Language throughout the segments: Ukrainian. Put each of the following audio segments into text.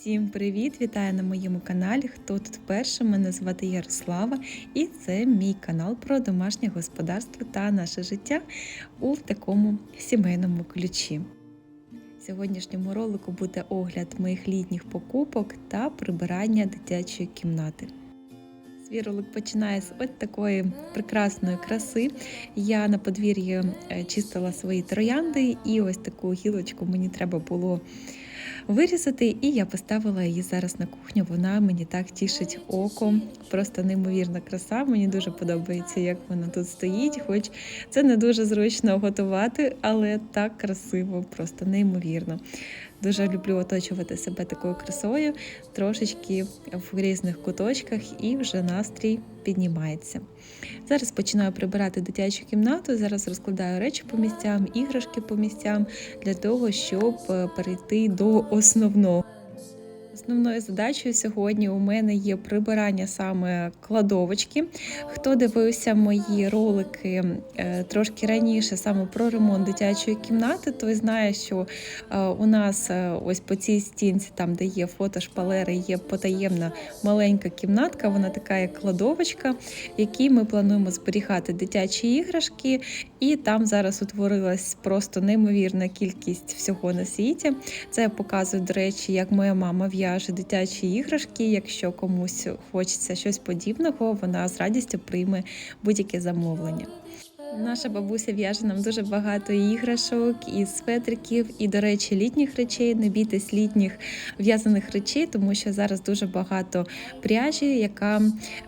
Всім привіт! Вітаю на моєму каналі. Хто тут вперше? Мене звати Ярослава, і це мій канал про домашнє господарство та наше життя у такому сімейному ключі. Сьогоднішньому ролику буде огляд моїх літніх покупок та прибирання дитячої кімнати. Свій ролик починає з ось такої прекрасної краси. Я на подвір'ї е, чистила свої троянди, і ось таку гілочку мені треба було вирізати, і я поставила її зараз на кухню. Вона мені так тішить око. Просто неймовірна краса. Мені дуже подобається, як вона тут стоїть. Хоч це не дуже зручно готувати, але так красиво, просто неймовірно. Дуже люблю оточувати себе такою красою, трошечки в різних куточках, і вже настрій піднімається. Зараз починаю прибирати дитячу кімнату. Зараз розкладаю речі по місцям, іграшки по місцям для того, щоб е, перейти до основного. Основною задачею сьогодні у мене є прибирання саме кладовочки. Хто дивився мої ролики е, трошки раніше саме про ремонт дитячої кімнати, той знає, що е, у нас е, ось по цій стінці, там де є фото шпалери, є потаємна маленька кімнатка. Вона така як кладовочка, в якій ми плануємо зберігати дитячі іграшки, і там зараз утворилась просто неймовірна кількість всього на світі. Це я показую, до речі, як моя мама в'яже дитячі іграшки. Якщо комусь хочеться щось подібного, вона з радістю прийме будь-яке замовлення. Наша бабуся в'яже нам дуже багато іграшок і светриків, і, до речі, літніх речей. Не бійтесь літніх в'язаних речей, тому що зараз дуже багато пряжі, яка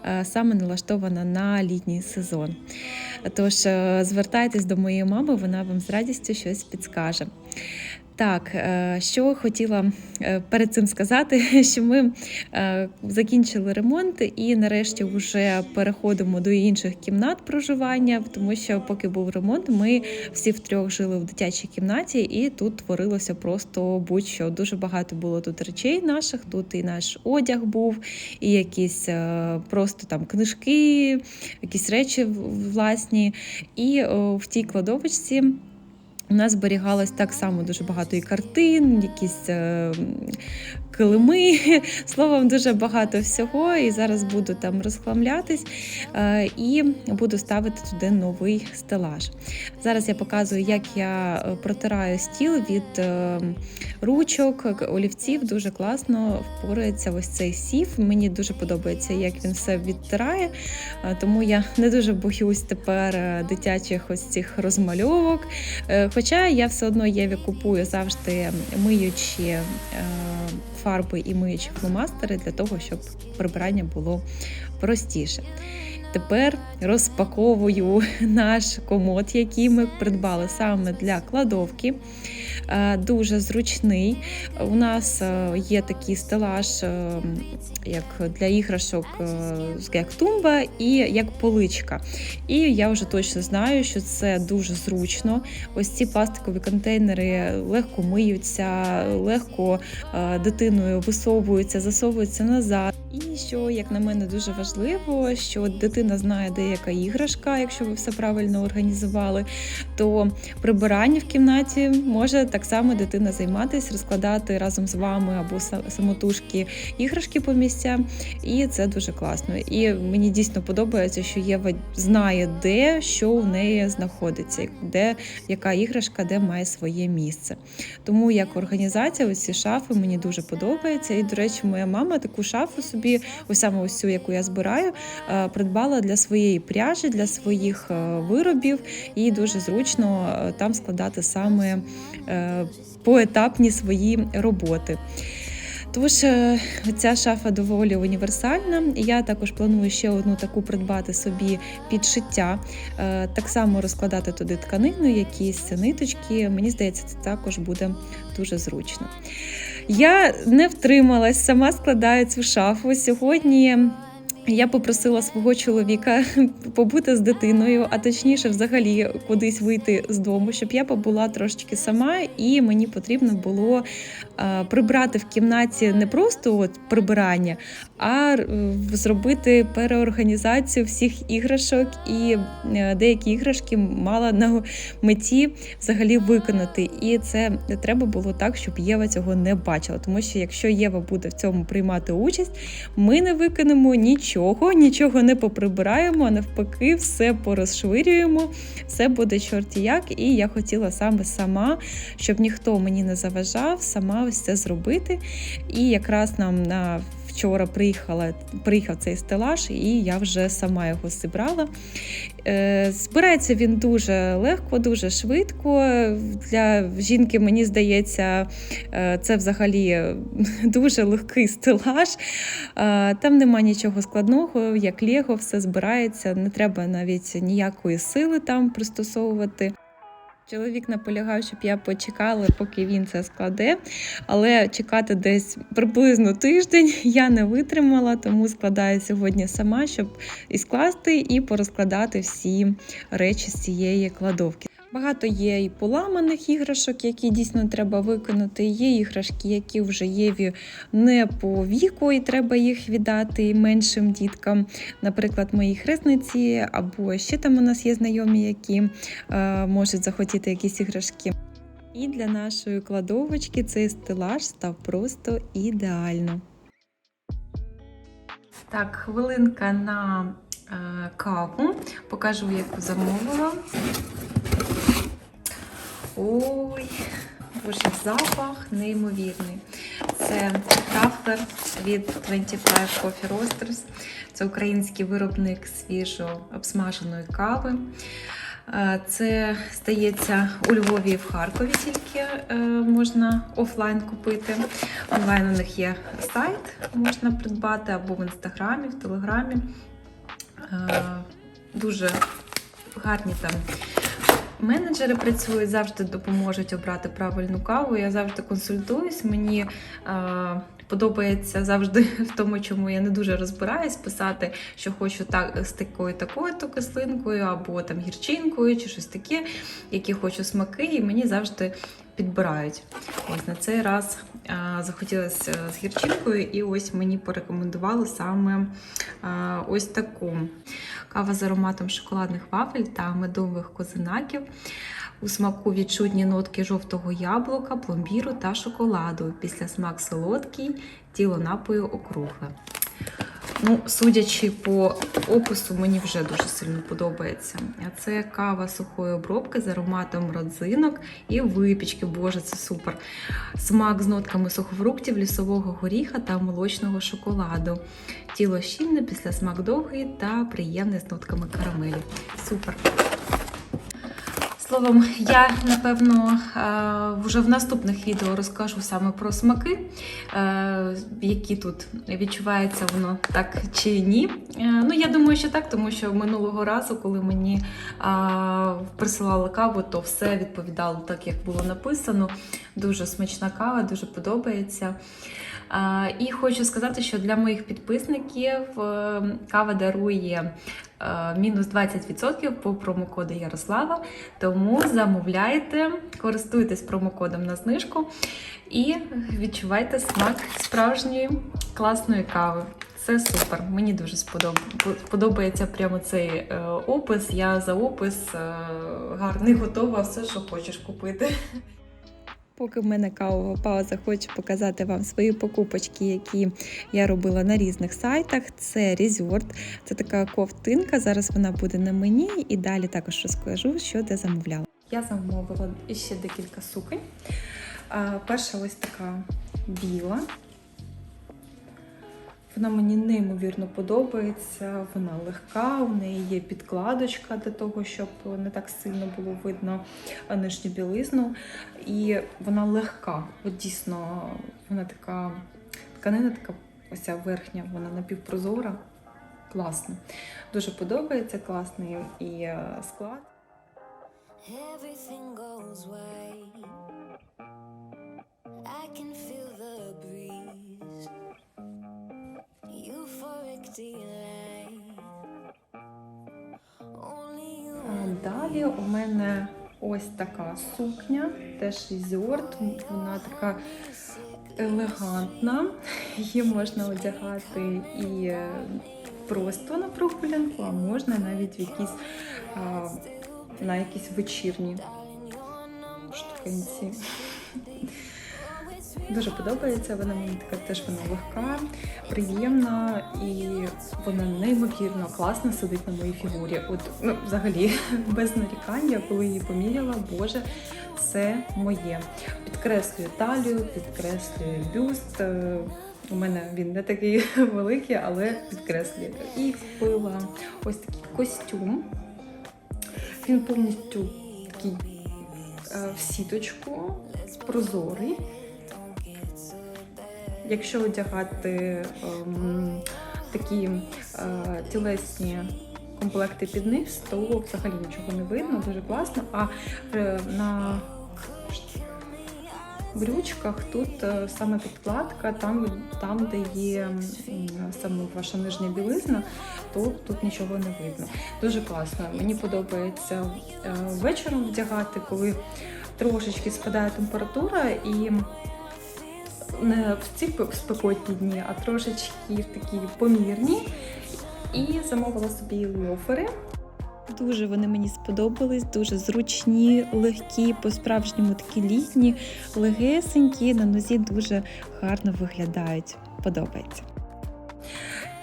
е, саме налаштована на літній сезон. Тож е, звертайтесь до моєї мами, вона вам з радістю щось підскаже. Так, е, що хотіла е, перед цим сказати, що ми е, закінчили ремонт і нарешті вже переходимо до інших кімнат проживання, тому що поки був ремонт, ми всі втрьох жили в дитячій кімнаті, і тут творилося просто будь-що. Дуже багато було тут речей наших. Тут і наш одяг був, і якісь просто там книжки, якісь речі власні. І в тій кладовочці. У нас зберігалось так само дуже багато і картин, якісь е, килими, словом, дуже багато всього. І зараз буду там розхламлятись е, і буду ставити туди новий стелаж. Зараз я показую, як я е, протираю стіл від е, ручок, олівців. Дуже класно впорається ось цей сів. Мені дуже подобається, як він все відтирає, тому я не дуже боюсь тепер дитячих ось цих розмальовок. Хоча я все одно Єві купую завжди миючі фарби і миючі фломастери для того, щоб прибирання було простіше. Тепер розпаковую наш комод, який ми придбали саме для кладовки. Е, дуже зручний. У нас е, є такий стелаж, е, як для іграшок, як тумба і як поличка. І я вже точно знаю, що це дуже зручно. Ось ці пластикові контейнери легко миються, легко дитиною висовуються, засовуються назад. І що, як на мене, дуже важливо, що дитина знає, де яка іграшка, якщо ви все правильно організували, то прибирання в кімнаті може так само дитина займатися, розкладати разом з вами або самотужки іграшки по місцям. І це дуже класно. І мені дійсно подобається, що Єва знає, де що в неї знаходиться, де яка іграшка, де має своє місце. Тому як організація, ось ці шафи мені дуже подобається. І, до речі, моя мама таку шафу собі, ось саме ось цю, яку я збираю, придбала для своєї пряжі, для своїх виробів, і дуже зручно там складати саме е, поетапні свої роботи. Тож е, ця шафа доволі універсальна. Я також планую ще одну таку придбати собі підшиття, е, так само розкладати туди тканину, якісь ниточки. Мені здається, це також буде дуже зручно. Я не втрималась, сама складаю цю шафу. Сьогодні Я попросила свого чоловіка побути з дитиною, а точніше, взагалі, кудись вийти з дому, щоб я побула трошечки сама, і мені потрібно було прибрати в кімнаті не просто от прибирання, а е, зробити переорганізацію всіх іграшок, і е, деякі іграшки мала на меті взагалі виконати. І це треба було так, щоб Єва цього не бачила. Тому що якщо Єва буде в цьому приймати участь, ми не виконемо нічого, нічого не поприбираємо, а навпаки, все порозшвирюємо, все буде чорті як. І я хотіла саме сама, щоб ніхто мені не заважав, сама ось це зробити. І якраз нам на Вчора приїхала, приїхав цей стелаж, і я вже сама його зібрала. Е, Збирається він дуже легко, дуже швидко. Для жінки, мені здається, е, це взагалі дуже легкий стелаж. Е, Там нема нічого складного, як Лего, все збирається, не треба навіть ніякої сили там пристосовувати. Чоловік наполягав, щоб я почекала, поки він це складе, але чекати десь приблизно тиждень я не витримала, тому складаю сьогодні сама, щоб і скласти, і порозкладати всі речі з цієї кладовки. Багато є і поламаних іграшок, які дійсно треба виконати. Є іграшки, які вже Єві не по віку, і треба їх віддати меншим діткам. Наприклад, моїй хресниці, або ще там у нас є знайомі, які е, можуть захотіти якісь іграшки. І для нашої кладовочки цей стелаж став просто ідеально. Так, хвилинка на е, каву. Покажу, яку замовила. Ой, боже, запах неймовірний. Це крафтер від 25 Coffee Roasters. Це український виробник свіжо обсмаженої кави. Е, Це стається у Львові і в Харкові тільки е, можна офлайн купити. Онлайн у них є сайт, можна придбати або в інстаграмі, в телеграмі. Е, Дуже гарні там менеджери працюють, завжди допоможуть обрати правильну каву. Я завжди консультуюсь. Мені е, подобається завжди в тому, чому я не дуже розбираюсь, писати, що хочу так з такою такою то кислинкою, або там гірчинкою, чи щось таке, які хочу смаки, і мені завжди підбирають. Ось на цей раз е, захотілося з гірчинкою, і ось мені порекомендували саме е, ось таку кава з ароматом шоколадних вафель та медових козинаків. У смаку відчутні нотки жовтого яблука, пломбіру та шоколаду. Після смак солодкий, тіло напою округле. Ну, судячи по опису, мені вже дуже сильно подобається. А це кава сухої обробки з ароматом родзинок і випічки. Боже, це супер. Смак з нотками сухофруктів, лісового горіха та молочного шоколаду. Тіло щільне, після смак довгий та приємний з нотками карамелі. Супер. Словом, я напевно е, вже в наступних відео розкажу саме про смаки, е, які тут відчувається воно так чи ні. Е, Ну, я думаю, що так, тому що минулого разу, коли мені присилали каву, то все відповідало так, як було написано. Дуже смачна кава, дуже подобається. І хочу сказати, що для моїх підписників кава дарує мінус 20% по промокоду Ярослава. Тому замовляйте, користуйтесь промокодом на знижку і відчувайте смак справжньої класної кави. Це супер, мені дуже сподобається прямо цей е, опис. Я за опис е, гарний готова все, що хочеш купити. Поки в мене кавова пауза, хочу показати вам свої покупочки, які я робила на різних сайтах. Це Resort, це така ковтинка. Зараз вона буде на мені, і далі також розкажу, що де замовляла. Я замовила ще декілька суконь. Перша ось така біла. Вона мені неймовірно подобається, вона легка, у неї є підкладочка для того, щоб не так сильно було видно нижню білизну. І вона легка. От дійсно, вона така тканина, така ось ця верхня, вона напівпрозора. Класно. Дуже подобається, класний і склад. Everything goes right. I can feel the breeze. Е, далі у мене ось така сукня, теж із вона така елегантна, її можна одягати і е, просто на прогулянку, а можна навіть в якісь, а, на якісь вечірні штукинці. Дуже подобається, вона мені така теж вона легка, приємна і вона неймовірно класно сидить на моїй фігурі. От, ну, взагалі, без нарікань, я коли її поміряла, боже, це моє. Підкреслює талію, підкреслює бюст. Е, У мене він не такий великий, але підкреслює. І купила ось такий костюм. Він повністю такий е, в сіточку, прозорий. Якщо одягати ем, такі е, тілесні комплекти під низ, то взагалі нічого не видно, дуже класно. А е, на брючках тут е, саме підкладка, там, там де є м, саме ваша нижня білизна, то тут нічого не видно. Дуже класно. Мені подобається е, вечором вдягати, коли трошечки спадає температура і не в ці спекотні дні, а трошечки такі помірні. І замовила собі лофери. Дуже вони мені сподобались, дуже зручні, легкі, по-справжньому такі літні, легесенькі, на нозі дуже гарно виглядають. Подобається.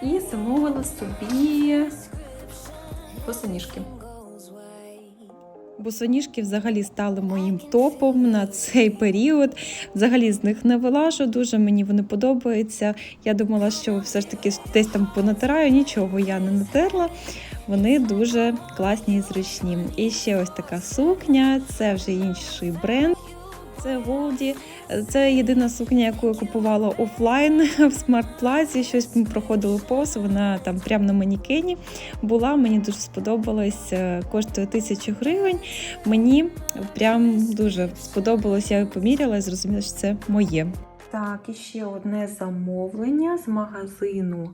І замовила собі босоніжки. Босоніжки взагалі стали моїм топом на цей період. Взагалі з них не вилажу, дуже мені вони подобаються. Я думала, що все ж таки десь там понатираю, нічого я не натерла. Вони дуже класні і зручні. І ще ось така сукня, це вже інший бренд. Це Голді. Це єдина сукня, яку я купувала офлайн в смарт-плазі. Щось ми проходили повз. Вона там прямо на манікені була. Мені дуже сподобалось. е, Коштує тисячу гривень. Мені прям дуже сподобалось. Я поміряла і зрозуміла, що це моє. Так, і ще одне замовлення з магазину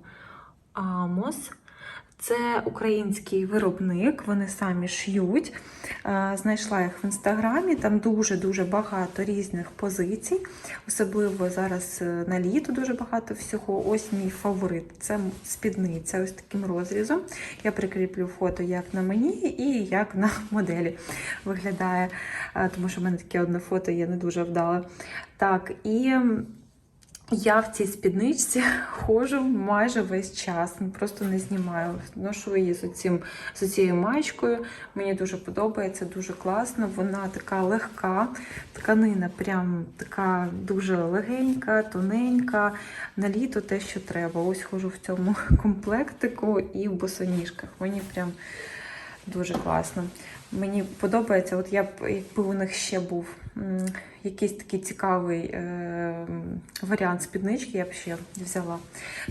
Amos. Це український виробник, вони самі ш'ють. Е, Знайшла їх в інстаграмі, там дуже-дуже багато різних позицій. Особливо зараз е, на літо дуже багато всього. Ось мій фаворит це спідниця ось таким розрізом. Я прикріплю фото як на мені і як на моделі виглядає, Е, тому що в мене таке одне фото є не дуже вдале. Так, і я в цій спідничці ходжу майже весь час, ну, просто не знімаю. Ношу її з, оцім, з цією маєчкою. Мені дуже подобається, дуже класно. Вона така легка, тканина прям така дуже легенька, тоненька. На літо те, що треба. Ось ходжу в цьому комплектику і в босоніжках. Мені прям дуже класно. Мені подобається, от я б, якби у них ще був якийсь такий цікавий е, варіант спіднички, я б ще взяла.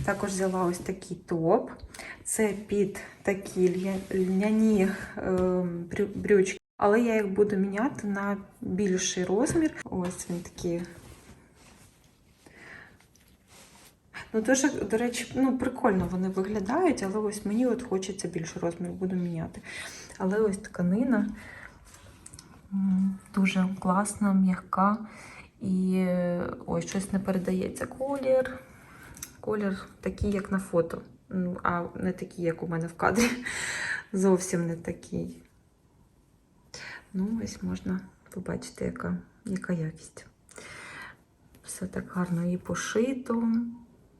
Також взяла ось такий топ. Це під такі льняні е, брючки. Але я їх буду міняти на більший розмір. Ось він такий. Ну, дуже, до речі, ну, прикольно вони виглядають, але ось мені от хочеться більший розмір, буду міняти. Але ось тканина дуже класна, м'яка. І ой, щось не передається колір. Колір такий, як на фото. Ну, а не такий, як у мене в кадрі. Зовсім не такий. Ну, ось можна побачити, яка, яка якість. Все так гарно і пошито.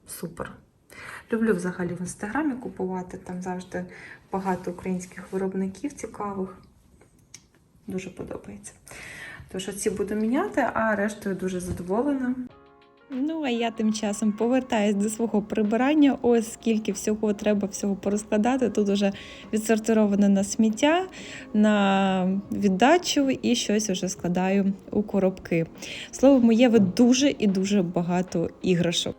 Супер. Люблю взагалі в інстаграмі купувати. Там завжди багато українських виробників цікавих. Дуже подобається. Тож оці буду міняти, а рештою дуже задоволена. Ну, а я тим часом повертаюсь до свого прибирання. Ось скільки всього треба всього порозкладати. Тут уже відсортировано на сміття, на віддачу і щось вже складаю у коробки. Словом, є дуже і дуже багато іграшок.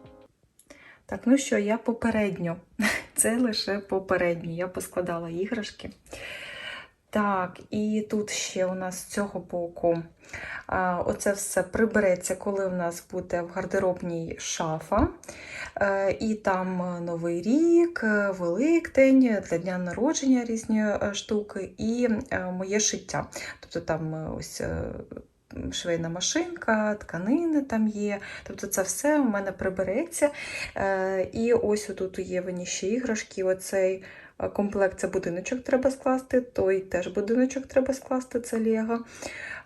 Так, ну що, я попередньо. Це лише попередньо. Я поскладала іграшки. Так, і тут ще у нас з цього боку оце все прибереться, коли у нас буде в гардеробній шафа. Е, І там е, Новий рік, е, Великдень, для дня народження різні штуки і моє шиття. Тобто там ось. Швейна машинка, тканини там є. Тобто це все у мене прибереться. І ось у Євені ще іграшки. Оцей комплект це будиночок треба скласти, той теж будиночок треба скласти, це Лего.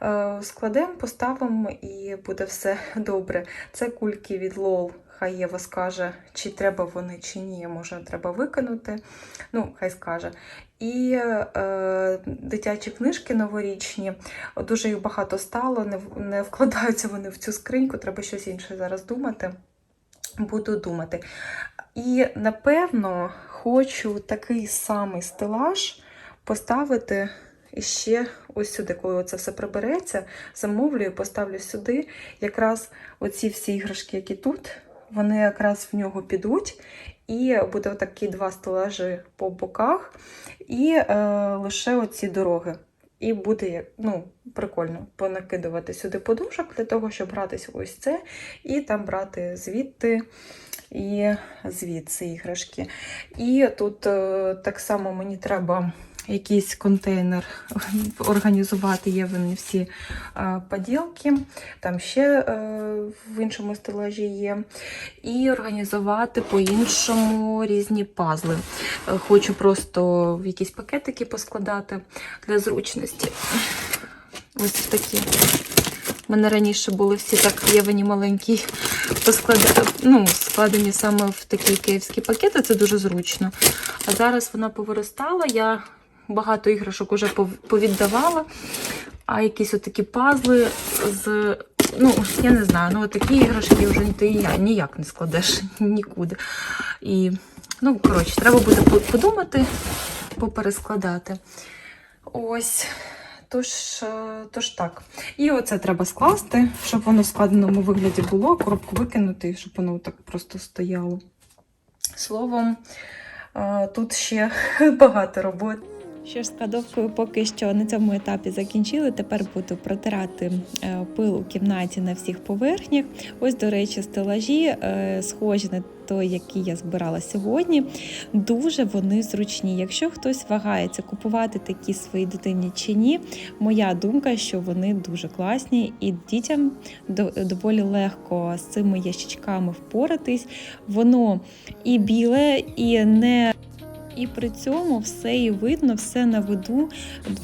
Е, Складемо, поставимо і буде все добре. Це кульки від LOL. Хай Єва скаже, чи треба вони, чи ні. Може, треба викинути. Ну, хай скаже. І е, дитячі книжки новорічні. Дуже їх багато стало, не, не вкладаються вони в цю скриньку, треба щось інше зараз думати. Буду думати. І напевно хочу такий самий стелаж поставити ще ось сюди, коли це все прибереться, замовлю і поставлю сюди. Якраз оці всі іграшки, які тут, вони якраз в нього підуть. І буде такі два стелажі по боках, і е, лише оці дороги. І буде ну, прикольно понакидувати сюди подушок для того, щоб братись ось це, і там брати звідти і звідси іграшки. І тут е, так само мені треба якийсь контейнер організувати. Є вони всі е, поділки, там ще е, в іншому стелажі є. І організувати по-іншому різні пазли. Хочу просто в якісь пакетики поскладати для зручності. Ось такі. У мене раніше були всі так євені маленькі ну, складені саме в такі київські пакети, це дуже зручно. А зараз вона повиростала, я багато іграшок вже повіддавала, а якісь отакі пазли з. Ну, я не знаю, ну такі іграшки вже ти ніяк не складеш нікуди. І, ну, коротше, треба буде по- подумати, поперескладати. Ось. Тож, е, тож так. І оце треба скласти, щоб воно в складеному вигляді було, коробку викинути, щоб воно так просто стояло. Словом, е, тут ще багато роботи. Що ж, з кладовкою поки що на цьому етапі закінчили. Тепер буду протирати е, пил у кімнаті на всіх поверхнях. Ось, до речі, стелажі е, схожі на той, який я збирала сьогодні. Дуже вони зручні. Якщо хтось вагається купувати такі своїй дитині чи ні, моя думка, що вони дуже класні, і дітям доволі легко з цими ящичками впоратись. Воно і біле, і не. І при цьому все і видно, все на виду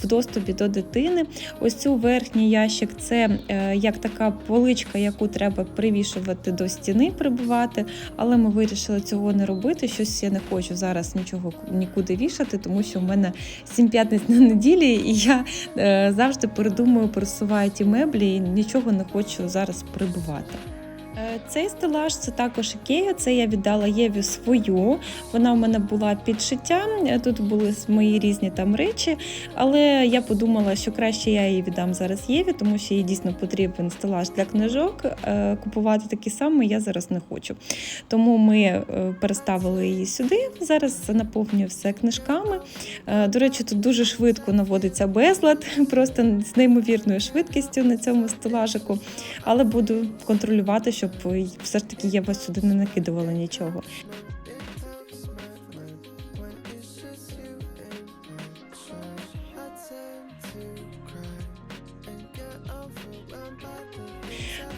в доступі до дитини. Ось цю верхній ящик це е, як така поличка, яку треба привішувати до стіни, прибувати. Але ми вирішили цього не робити. Щось я не хочу зараз нічого нікуди вішати, тому що в мене сім п'ятниць на неділі, і я е, завжди передумую, пересуваю ті меблі і нічого не хочу зараз прибувати. Е, Цей стелаж це також ікея. Це я віддала Єві свою. Вона в мене була під шиття. Е, Тут були мої різні там речі. Але я подумала, що краще я її віддам зараз Єві, тому що їй дійсно потрібен стелаж для книжок. Е, Купувати такий самий я зараз не хочу. Тому ми переставили її сюди. Зараз наповнюю все книжками. До речі, тут дуже швидко наводиться безлад, просто з неймовірною швидкістю на цьому стелажику. Але буду контролювати, щоб все ж таки я вас сюди не накидувала нічого.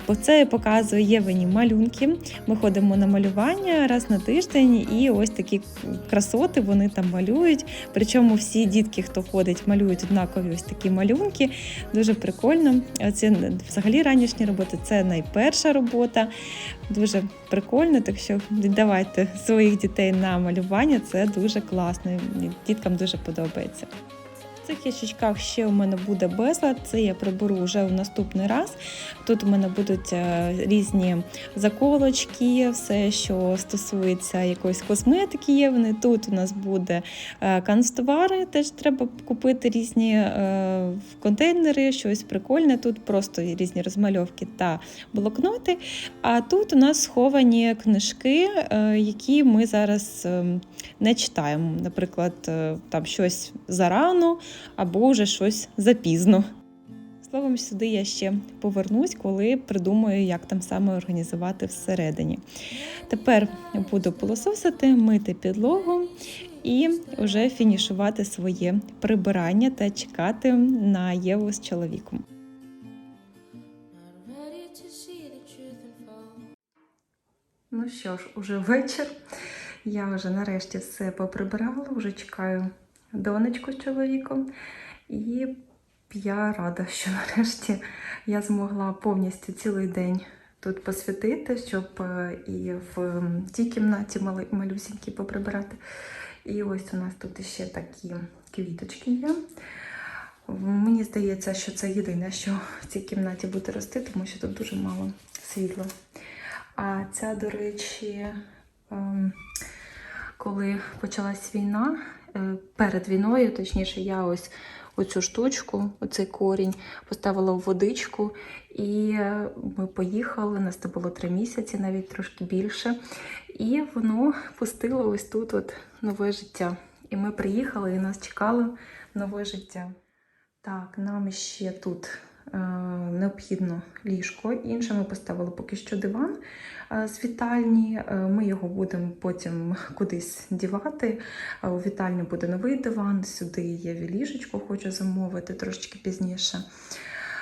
Оце я показую Євені малюнки. Ми ходимо на малювання раз на тиждень, і ось такі красоти вони там малюють. Причому всі дітки, хто ходить, малюють однакові ось такі малюнки. Дуже прикольно. Це взагалі ранішні роботи. Це найперша робота. Дуже прикольно. Так що віддавайте своїх дітей на малювання. Це дуже класно. Діткам дуже подобається. Цих ящичках ще у мене буде безлад, це я приберу вже в наступний раз. Тут у мене будуть е, різні заколочки, все, що стосується якоїсь косметики, є вони. Тут у нас буде е, канцтовари, теж треба купити різні е, контейнери, щось прикольне. Тут просто різні розмальовки та блокноти. А тут у нас сховані книжки, які ми зараз е, не читаємо. Наприклад, там щось зарано або вже щось запізно. Словом, сюди я ще повернусь, коли придумаю, як там саме організувати всередині. Тепер буду пилососити, мити підлогу і вже фінішувати своє прибирання та чекати на Єву з чоловіком. Ну що ж, уже вечір. Я вже нарешті все поприбирала, вже чекаю донечку з чоловіком. І я рада, що нарешті я змогла повністю цілий день тут посвятити, щоб е, і в тій кімнаті малюсінькі поприбирати. І ось у нас тут ще такі квіточки є. Мені здається, що це єдине, що в цій кімнаті буде рости, тому що тут дуже мало світла. А ця, до речі, ем, коли почалась війна, перед війною, точніше, я ось оцю штучку, оцей корінь, поставила в водичку, і е, ми поїхали. Нас це було три місяці, навіть трошки більше. І воно пустило ось тут от нове життя. І ми приїхали, і нас чекало нове життя. Так, нам ще тут е, необхідно ліжко. Інше ми поставили поки що диван е, з вітальні. Е, Ми його будемо потім кудись дівати. Е, У вітальні буде новий диван. Сюди є ліжечко, хочу замовити трошечки пізніше.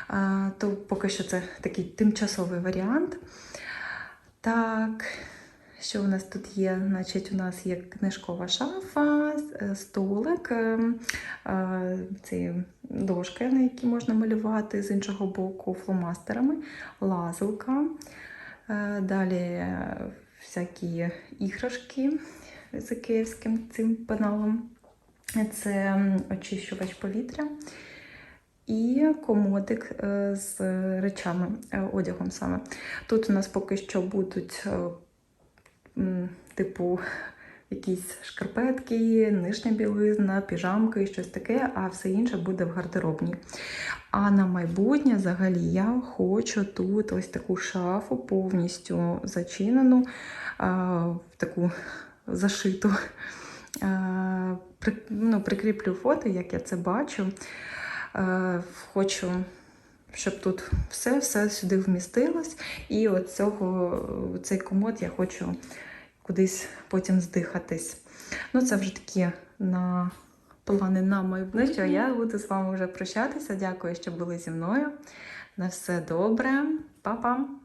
Е, То поки що це такий тимчасовий варіант. Так, що у нас тут є? Значить, у нас є книжкова шафа, е, столик, е, е, ці дошки, на які можна малювати з іншого боку фломастерами, лазилка. Далі всякі іграшки з київським цим пеналом. Це очищувач повітря. І комодик з речами, одягом саме. Тут у нас поки що будуть типу якісь шкарпетки, нижня білизна, піжамки і щось таке, а все інше буде в гардеробній. А на майбутнє взагалі я хочу тут ось таку шафу повністю зачинену, таку зашиту. Ну, прикріплю фото, як я це бачу. Хочу, щоб тут все, все сюди вмістилось. І от цього, цей комод я хочу кудись потім здихатись. Ну, це вже такі на плани на майбутнє. Ну що, я буду з вами вже прощатися. Дякую, що були зі мною. На все добре. Па-па!